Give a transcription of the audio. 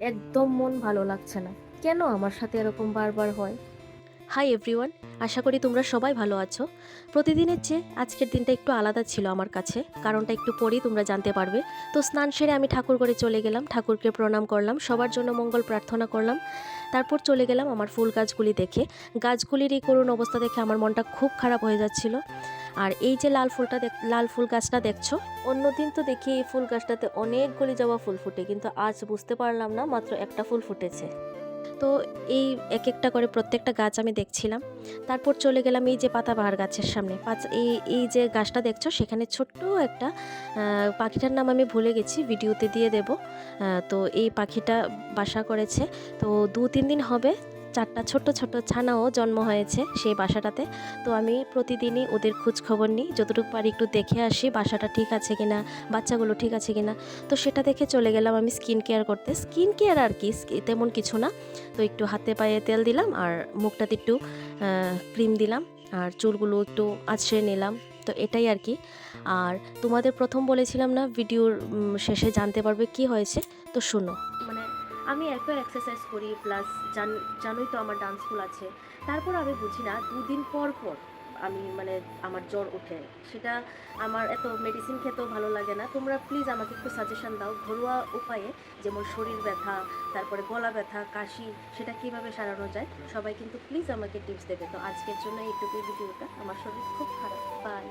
একদম মন ভালো লাগছে না। কেন আমার সাথে এরকম বারবার হয়? হাই এভরিওয়ান আশা করি তোমরা সবাই ভালো আছো। প্রতিদিনের চেয়ে আজকের দিনটা একটু আলাদা ছিল আমার কাছে, কারণটা একটু পরেই তোমরা জানতে পারবে। তো স্নান সেরে আমি ঠাকুর করে চলে গেলাম, ঠাকুরকে প্রণাম করলাম, সবার জন্য মঙ্গল প্রার্থনা করলাম। তারপর চলে গেলাম আমার ফুল গাছগুলি দেখে। গাছগুলির এই করুণ অবস্থা দেখে আমার মনটা খুব খারাপ হয়ে যাচ্ছিল। আর এই যে লাল ফুলটা লাল ফুল গাছটা দেখছ, অন্যদিন তো দেখি এই ফুল গাছটাতে অনেকগুলি জবা ফুল ফুটে, কিন্তু আজ বুঝতে পারলাম না মাত্র একটা ফুল ফুটেছে। তো এই এক একটা করে প্রত্যেকটা গাছ আমি দেখছিলাম, তারপর চলে গেলাম এই যে পাতাবাহার গাছের সামনে। পাঁচ, এই এই যে গাছটা দেখছ, সেখানে ছোট্ট একটা পাখিটার নাম আমি ভুলে গেছি, ভিডিওতে দিয়ে দেব। তো এই পাখিটা বাসা করেছে, তো দু তিন দিন হবে চারটা ছোট্ট ছোট্ট ছানাও জন্ম হয়েছে সেই বাসাটাতে। তো আমি প্রতিদিনই ওদের খোঁজ খবর নিই। যতটুকু পারি একটু দেখে আসি, বাসাটা ঠিক আছে কিনা, বাচ্চাগুলো ঠিক আছে কিনা। তো সেটা দেখে চলে গেলাম আমি স্কিন কেয়ার করতে। স্কিন কেয়ার আর কি তেমন কিছু না। তো একটু হাতে পায়ে তেল দিলাম আর মুখটাতে একটু ক্রিম দিলাম আর চুলগুলো একটু আছড়ে নিলাম। তো এটাই আর কি। আর তোমাদের প্রথম বলেছিলাম না, ভিডিওর শেষে জানতে পারবে কি হয়েছে। তো শোনো আমি এত এক্সারসাইজ করি প্লাস জান, জানোই তো আমার ডান্স স্কুল আছে। তারপর আমি বুঝি না, দুদিন পর পর আমি মানে আমার জ্বর ওঠে। সেটা আমার এত মেডিসিন খেতেও ভালো লাগে না। তোমরা প্লিজ আমাকে একটু সাজেশন দাও ঘরোয়া উপায়ে, যেমন শরীর ব্যথা, তারপরে গলা ব্যথা, কাশি, সেটা কীভাবে সারানো যায়? সবাই কিন্তু প্লিজ আমাকে টিপস দেবে। তো আজকের জন্য এইটুকুই ভিডিওটা আমার শরীর খুব খারাপ। বাই